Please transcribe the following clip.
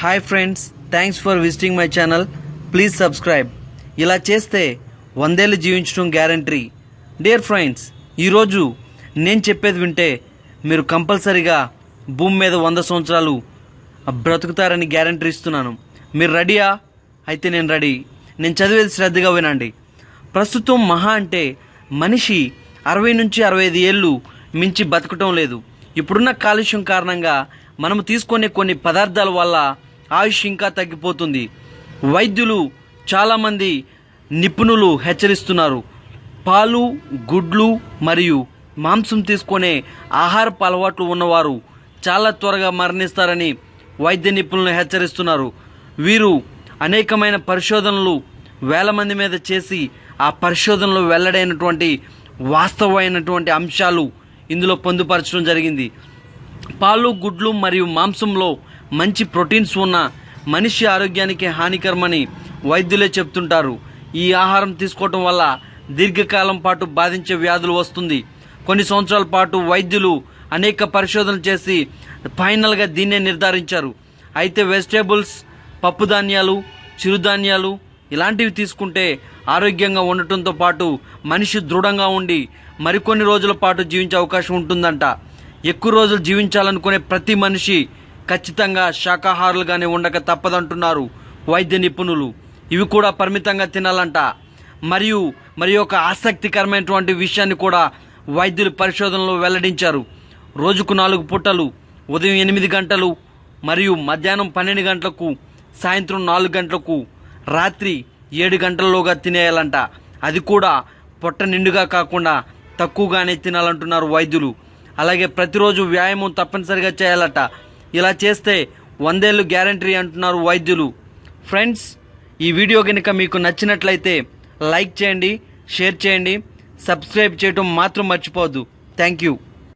Hi friends thanks for visiting my channel please subscribe ఇలా చేస్తే వందేళ్ళు జీవించడం గ్యారంటీ డియర్ ఫ్రెండ్స్ ఈరోజు నేను చెప్పేది వింటే మీరు కంపల్సరీగా భూమి మీద వంద సంవత్సరాలు బ్రతుకుతారని గ్యారంటీ ఇస్తున్నాను. మీరు రెడీయా అయితే నేను రెడీ నేను చదివేది శ్రద్ధగా వినండి. ప్రస్తుతం మహా అంటే మనిషి అరవై నుంచి అరవై ఐదు ఏళ్ళు మించి బతకటం లేదు. ఇప్పుడున్న కాలుష్యం కారణంగా మనము తీసుకునే కొన్ని పదార్థాల వల్ల ఆయుష్ ఇంకా తగ్గిపోతుంది. వైద్యులు చాలామంది నిపుణులు హెచ్చరిస్తున్నారు. పాలు గుడ్లు మరియు మాంసం తీసుకునే ఆహారపు అలవాట్లు ఉన్నవారు చాలా త్వరగా మరణిస్తారని వైద్య నిపుణులు హెచ్చరిస్తున్నారు. వీరు అనేకమైన పరిశోధనలు వేల మంది మీద చేసి ఆ పరిశోధనలో వెల్లడైనటువంటి వాస్తవమైనటువంటి అంశాలు ఇందులో పొందుపరచడం జరిగింది. పాలు గుడ్లు మరియు మాంసంలో మంచి ప్రోటీన్స్ ఉన్న మనిషి ఆరోగ్యానికి హానికరమని వైద్యులే చెప్తుంటారు. ఈ ఆహారం తీసుకోవటం వల్ల దీర్ఘకాలం పాటు బాధించే వ్యాధులు వస్తుంది. కొన్ని సంవత్సరాల పాటు వైద్యులు అనేక పరిశోధనలు చేసి ఫైనల్గా దీన్నే నిర్ధారించారు. అయితే వెజిటేబుల్స్ పప్పు ధాన్యాలు చిరుధాన్యాలు ఇలాంటివి తీసుకుంటే ఆరోగ్యంగా ఉండటంతో పాటు మనిషి దృఢంగా ఉండి మరికొన్ని రోజుల పాటు జీవించే అవకాశం ఉంటుందంట. ఎక్కువ రోజులు జీవించాలనుకునే ప్రతి మనిషి ఖచ్చితంగా శాకాహారులుగానే ఉండక తప్పదంటున్నారు వైద్య నిపుణులు. ఇవి కూడా పరిమితంగా తినాలంట. మరియు మరి ఒక ఆసక్తికరమైనటువంటి విషయాన్ని కూడా వైద్యులు పరిశోధనలో వెల్లడించారు. రోజుకు నాలుగు పూటలు ఉదయం ఎనిమిది గంటలు మరియు మధ్యాహ్నం పన్నెండు గంటలకు సాయంత్రం నాలుగు గంటలకు రాత్రి ఏడు గంటల్లోగా తినేయాలంట. అది కూడా పొట్ట నిండుగా కాకుండా తక్కువగానే తినాలంటున్నారు వైద్యులు. అలాగే ప్రతిరోజు వ్యాయామం తప్పనిసరిగా చేయాలట. ఇలా చేస్తే వందేళ్ళు గ్యారంటీ అంటున్నారు వైద్యులు. ఫ్రెండ్స్ ఈ వీడియో కనుక మీకు నచ్చినట్లయితే లైక్ చేయండి షేర్ చేయండి సబ్స్క్రైబ్ చేయడం మాత్రం మర్చిపోవద్దు. Thank you.